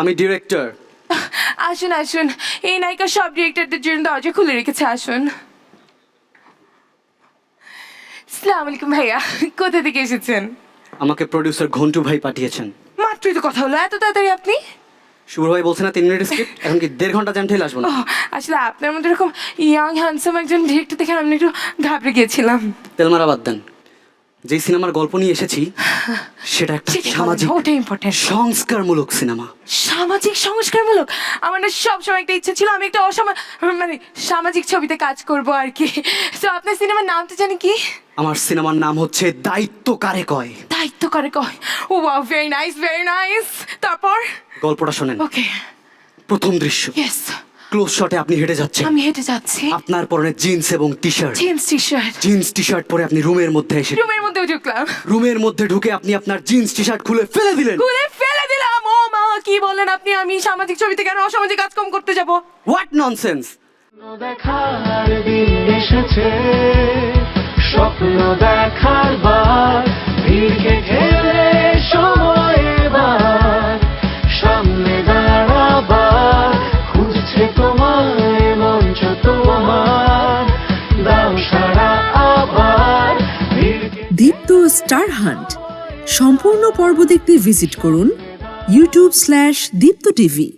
আমি ডিরেক্টর আসুন আসুন। এই নায়িকা সব ডিরেক্টরদের জন্য দরজা খুলে রেখেছে আসুন। সালাম আলাইকুম ভাইয়া কোথা থেকে এসেছেন? আমাকে প্রডিউসার ঘন্টু ভাই পাঠিয়েছেন। মাত্রই তো কথা হলো এত তাড়াতাড়ি আপনি? শুভ ভাই বলছে না তিন মিনিট স্ক্রিপ্ট এখন কি দেড় ঘণ্টা জ্যাম ঠেলে আসব না? আসলে আপনার মধ্যে এরকম ইয়াং হ্যান্ডসাম একজন ডিরেক্টর দেখে আমি একটু ঘাবড়ে গিয়েছিলাম। তেল মারা বাদ দেন। যেই সিনেমার গল্প নিয়ে এসেছি সেটা একটা সামাজিক ওটাই ইম্পর্টেন্ট সংস্কারমূলক সিনেমা। সামাজিক সংস্কারমূলক? আমার না সবসময় একটা ইচ্ছা ছিল আমি একটা অসামা মানে সামাজিক ছবিতে কাজ করব আর কি। তো আপনার সিনেমার নামটা জানি কি? আমার সিনেমার নাম হচ্ছে দায়িত্ব কারে কয়। দায়িত্ব কারে কয়? ও wow very nice very nice তারপর? গল্পটা শোনেন। ওকে প্রথম দৃশ্য। ইয়েস ক্লোজ শটে আপনি হেঁটে যাচ্ছেন। আমি হেঁটে যাচ্ছি। আপনার পরনে জিন্স এবং T shirt jeans T shirt jeans T shirt পরে আপনি রুমের মধ্যে এসে রুমের ঢুকলাম। রুমের মধ্যে ঢুকে আপনি আপনার জিন্স টি শার্ট খুলে ফেলে দিলেন। খুলে ফেলে দিলাম। ও মা কি বলেন আপনি? আমি সামাজিক ছবিতে কেন অসামাজিক কাজকর্ম করতে যাব? হোয়াট ননসেন্স দেখার দিন এসেছে স্বপ্ন দেখার বার ভিড়কে ঠেলে স্টার হান্ট। সম্পূর্ণ পর্ব দেখতে ভিজিট করুন ইউটিউব স্ল্যাশ দীপ্ত টিভি।